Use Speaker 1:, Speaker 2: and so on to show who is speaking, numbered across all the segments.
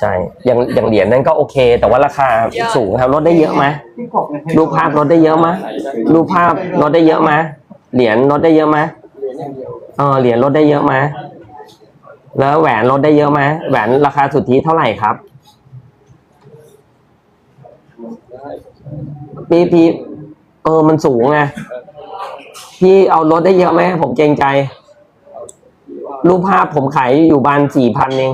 Speaker 1: ใช่อย่างอย่างเหรียญนั้นก็โอเค แต่ว่าราคาสูงครับลดได้เยอะไหมรูปภาพลดได้เยอะไหมรูปภาพลดได้เยอะไหมเหรียญลดได้เยอะไหมเออเหรียญลดได้เยอะไหมแล้วแหวนลดได้เยอะไหมแหวนราคาสุทธิเท่าไหร่ครับพี่พี่เออมันสูงไงพี่เอาลดได้เยอะไหมผมเกรงใจ รูปภาพผมขายอยู่บานสี่พันเอง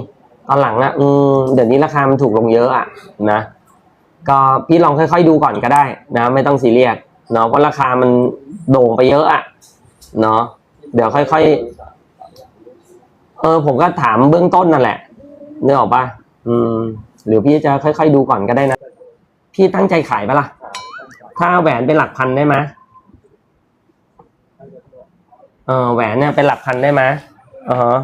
Speaker 1: ตอนหลังอะอืมเดี๋ยวนี้ราคามันถูกลงเยอะอะนะ ก็พี่ลองค่อยๆดูก่อนก็ได้นะ ไม่ต้องซีเรียสเนาะเพราะราคามันโด่งไปเยอะอะเนาะเดี๋ยวค่อยๆเออ ผมก็ถามเบื้องต้นนั่นแหละนึกออกปะอืม หรือพี่จะค่อยๆดูก่อนก็ได้นะ พี่ตั้งใจขายปะล่ะ ถ้าแหวนเป็นหลักพันได้ไหมเออแหวนเนี่ยเป็นหลักพันได้ไหมอ๋อ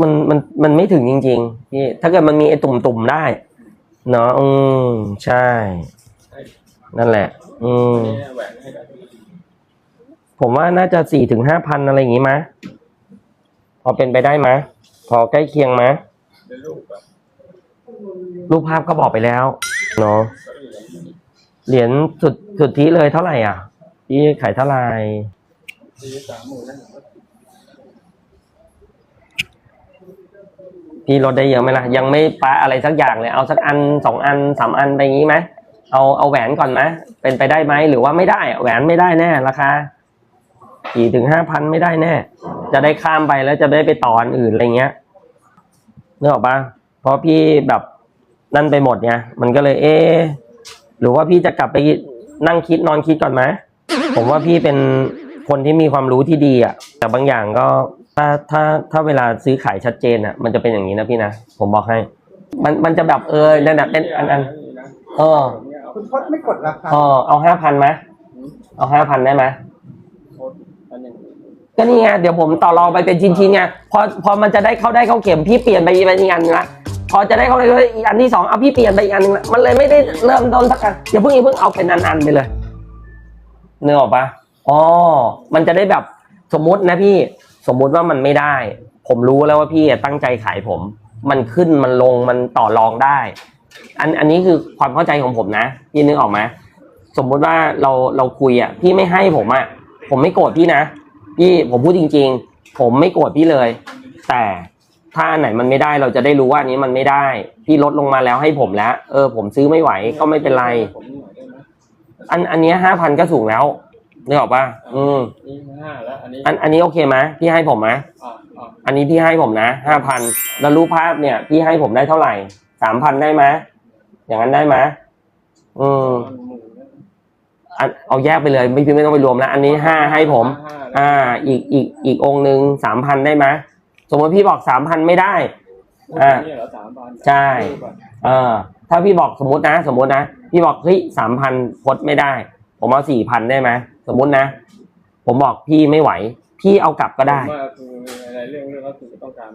Speaker 1: มันมันมันไม่ถึงจริงๆพี่ถ้าเกิดมันมีไอ้ตุ่มๆได้ เนาะอืมใช่ นั่นแหละ อืมผมว่าน่าจะสี่ถึงห้าพันอะไรอย่างงี้มะพอเป็นไปได้มะพอใกล้เคียงมะรูปภาพก็บอกไปแล้วเนาะเหรียญสุดสุดที่เลยเท่าไหร่อะ พี่ขายเท่าไหร่ พี่ลดได้เยอะไหมล่ะ ยังไม่ปะอะไรสักอย่างเลย เอาสักอันสองอันสามอันไปงี้ไหมเอาเอาแหวนก่อนไหมเป็นไปได้ไหมหรือว่าไม่ได้แหวนไม่ได้แน่ราคาสี่ถึงห้าพันไม่ได้แน่ จะได้ข้ามไปแล้วจะได้ไปต่ออันอื่นอะไรเงี้ยนึกออกปะเพราะพี่แบบนั่นไปหมดไงมันก็เลย เอหรือว่าพี่จะกลับไปนั่งคิดนอนคิดก่อนไหมผมว่าพี่เป็นคนที่มีความรู้ที่ดีอะแต่บางอย่างก็ ถ้าถ้าถ้าเวลาซื้อขายชัดเจนอะ มันจะเป็นอย่างนี้นะพี่นะ ผมบอกให้ มันมันจะแบบเออนั่นแหะเป็นอันอันเออ
Speaker 2: คุณพจน์ไม่กดราคา
Speaker 1: เออเอาห้าพันไหมเอาห้าพันได้ไหมก็นี่ไงเดี๋ยวผมต่อรองไปเป็นชิ้นๆไงพอพอมันจะได้เข้าได้เข้าเข็มพี่เปลี่ยนไปอีกอันหนึงละพอจะได้เข้าได้อีกอันที่สองเอาพี่เปลี่ยนไปอีกอันหนึงละมันเลยไม่ได้เริ่มต้นสักอันอย่าเพิ่งอย่าเพิ่งเอาเป็นอันๆไปเลยเนื้อออกปะอ๋อมันจะได้แบบสมมุตินะพี่ สมมุติว่ามันไม่ได้ ผมรู้แล้วว่าพี่ตั้งใจขายผม มันขึ้นมันลงมันต่อรองได้ อันอันนี้คือความเข้าใจของผมนะพี่นึกออกไหมสมมุติว่าเราเราคุยอะพี่ไม่ให้ผมอะผมไม่โกรธพี่นะพี่ผมพูดจริง ๆ ผมไม่โกรธพี่เลย แต่ถ้าอันไหนมันไม่ได้เราจะได้รู้ว่าอันนี้มันไม่ได้ พี่ลดลงมาแล้วให้ผมแล้ว เออ ผมซื้อไม่ไหวก็ไม่เป็นไร อันอันนี้ห้าพันก็สูงแล้ว นึกออกป่ะอืม
Speaker 3: นี่ห้าแล้วอันนี้
Speaker 1: อันอันนี้โอเคไหมพี่ให้ผมไหม
Speaker 3: อ่าอ่า
Speaker 1: อันนี้พี่ให้ผมนะห้าพันแล้วรูปภาพเนี่ย พี่ให้ผมได้เท่าไหร่สามพันได้ไหมอย่างนั้นได้ไหมอืม
Speaker 3: มันหมื่นแล้ว
Speaker 1: อันเอาแยกไปเลย ไม่พี่ไม่ต้องไปรวมแล้วอันนี้ห้าให้ผม
Speaker 3: ห้า
Speaker 1: อ่า อีกอีกอีกองค์หนึ่งสามพันได้ไหมสมมติพี่บอกสามพันไม่ได้ อ่า
Speaker 3: เนี่ยเหรอสามพัน
Speaker 1: ใช่ เออ ถ้าพี่บอกสมมตินะ สมมตินะ พี่บอกเฮ้ยสามพันพดไม่ได้ ผมเอาสี่พันได้ไหม สมมตินะ ผมบอกพี่ไม่ไหว พี่เอากลับก็ได้
Speaker 3: ผมว่าคืออะไรเรื่องเรื่องก็คือต้องการ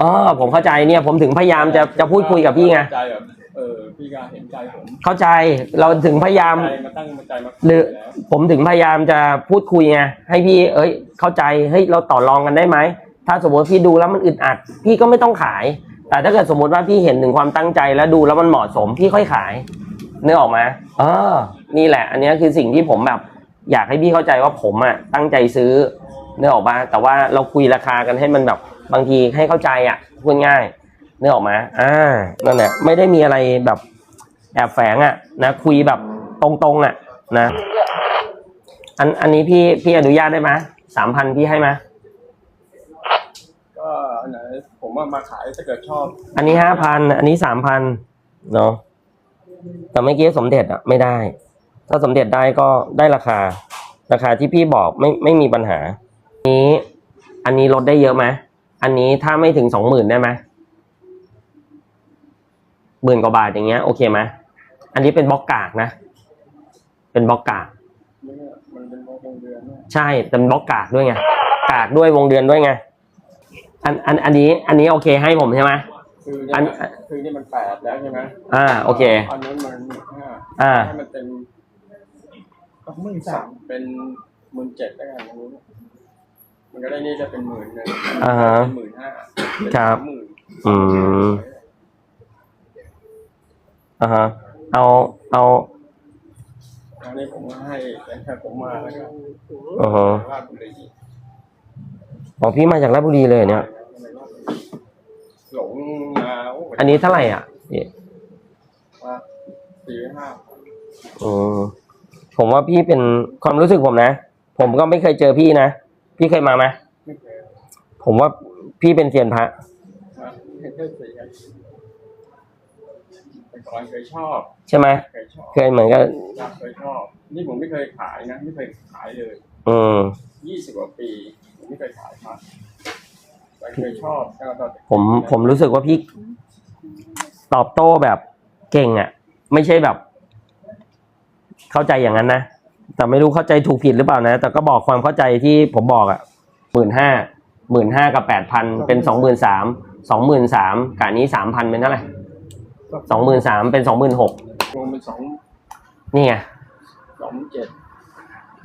Speaker 1: อ๋อผมเข้าใจเนี่ย ผมถึงพยายามจะจะพูดคุยกับพี่ไง
Speaker 3: ใจแบบเออพี่ก็เห็นใจผม
Speaker 1: เข้าใจเราถึงพยายาม
Speaker 3: ใจมาตั้งใจมา
Speaker 1: หรือ
Speaker 3: แล้ว
Speaker 1: ผมถึงพยายามจะพูดคุยไงให้พี่เอ้ยเข้าใจเฮ้ยเราต่อรองกันได้ไหมถ้าสมมติพี่ดูแล้วมันอึดอัด พี่ก็ไม่ต้องขาย แต่ถ้าเกิดสมมติว่าพี่เห็นถึงความตั้งใจแล้วดูแล้วมันเหมาะสมพี่ค่อยขายนึกออกไหมเออ นี่แหละ อันเนี้ยคือสิ่งที่ผมแบบ อยากให้พี่เข้าใจว่าผมอะตั้งใจซื้อนึกออกมา แต่ว่าเราคุยราคากันให้มันแบบบางทีให้เข้าใจอะพูดง่ายนึกออกมา อ่า นั่นแหละ ไม่ได้มีอะไรแบบแอบแฝงอะนะ คุยแบบตรงๆอะนะ อันอันนี้พี่พี่อนุญาตได้ไหมสามพันพี่ให้ไหม
Speaker 3: ก็อันไหนผมว่ามาขายถ้าเกิดชอบ
Speaker 1: อันนี้ห้าพัน อันนี้สามพันเนาะ แต่เมื่อกี้สมเด็จอะไม่ได้ ถ้าสมเด็จได้ก็ได้ราคา ราคาที่พี่บอกไม่ไม่มีปัญหา นี้ อันนี้ลดได้เยอะไหมอันนี้ถ้าไม่ถึงสองหมื่นได้ไหมหมื่นกว่าบาทอย่างเงี้ยโอเคไหมอันนี้เป็นบล็อกกากนะ เป็นบล็อกกาก
Speaker 3: เนี่ยมันเป็นวงเดือนเนี่ย
Speaker 1: ใช่แต่เป็นบล็อกกากด้วยไงกากด้วยวงเดือนด้วยไงอันอันอันนี้ อันนี้โอเคให้ผมใช่ไหม
Speaker 3: คือ
Speaker 1: อั
Speaker 3: เนี่ย
Speaker 1: น
Speaker 3: คือนี่มันแปดแล้วใช่ไหม
Speaker 1: อ่าโอเค
Speaker 3: อันนู้นมันหมื่นห้า
Speaker 1: อ่า
Speaker 3: ให้มันเป็น
Speaker 2: สอง หมื่นสาม
Speaker 3: เป็นหมื่นเจ็ดแล้วกันอันนู้นมันก็ได้นี่จะเป็นหมื่นหนึ่ง
Speaker 1: อ่าฮะ
Speaker 3: หมื่นห้า
Speaker 1: ครับ
Speaker 3: หมื่น
Speaker 1: อืม อ่าฮะเอาเอา
Speaker 3: อันนี้ผมก็ให้แค่ผมมาแล้วก็
Speaker 1: อ่าฮะ
Speaker 3: ราชบุรี
Speaker 1: อ๋อพี่มาจากราชบุรีเลยเนี่ย
Speaker 3: หลงมาโอั
Speaker 1: นนี้เท่าไหร่อะพี่
Speaker 3: ว่าสี่ห้า
Speaker 1: อืม ผมว่าพี่เป็นความรู้สึกผมนะ ผมก็ไม่เคยเจอพี่นะ พี่เคยมาไหม
Speaker 3: ไม่เคย
Speaker 1: ผมว่าพี่เป็นเซียนพระ
Speaker 3: มาไม่เคยเสียแต่ก่อนเคยชอบ
Speaker 1: ใช่ไหม
Speaker 3: เคยชอบ
Speaker 1: เคยเหมือนกัน
Speaker 3: เคยชอบ นี่ผมไม่เคยขายนะไม่เคยขายเลย
Speaker 1: อืม
Speaker 3: ยี่สิบกว่าปีผมไม่เคยขายมาแต่เคยชอบก็ตอนเด็ก
Speaker 1: ผมผมรู้สึกว่าพี่ตอบโต้แบบเก่งอะ ไม่ใช่แบบ เข้าใจอย่างนั้นนะ แต่ไม่รู้เข้าใจถูกผิดหรือเปล่านะ แต่ก็บอกความเข้าใจที่ผมบอกอะหมื่นห้าหมื่นห้ากับแปดพันเป็นสองหมื่นสามสองหมื่นสามกะนี้สามพันเป็นเท่าไหร่สองหมื่นสามเป็นสองหมื่นหก
Speaker 3: รวมเป็นสอง
Speaker 1: นี่ไง
Speaker 3: สองเจ็ด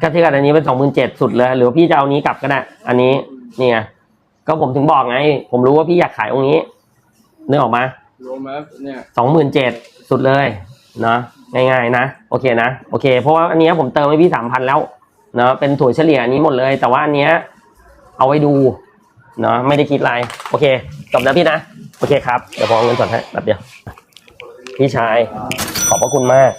Speaker 1: ก็ที่กันอันนี้เป็นสองหมื่นเจ็ดสุดเลย หรือว่าพี่จะเอานี้กลับก็ได้ อันนี้นี่ไงก็ผมถึงบอกไง ผมรู้ว่าพี่อยากขายองค์นี้นึกออกมา
Speaker 3: รวมแล้วเนี่ย
Speaker 1: สองหมื่นเจ็ดสุดเลย เนาะ ง่ายๆนะ โอเคนะโอเค เพราะว่าอันนี้ผมเติมให้พี่สามพันแล้วเนาะเป็นถั่วเฉลี่ยอันนี้หมดเลย แต่ว่าอันเนี้ยเอาไว้ดูเนาะไม่ได้คิดอะไรโอเคจบนะพี่นะ โอเคครับ เดี๋ยวพอเงินสดให้แป๊บเดียว พี่ชายขอบพระคุณมาก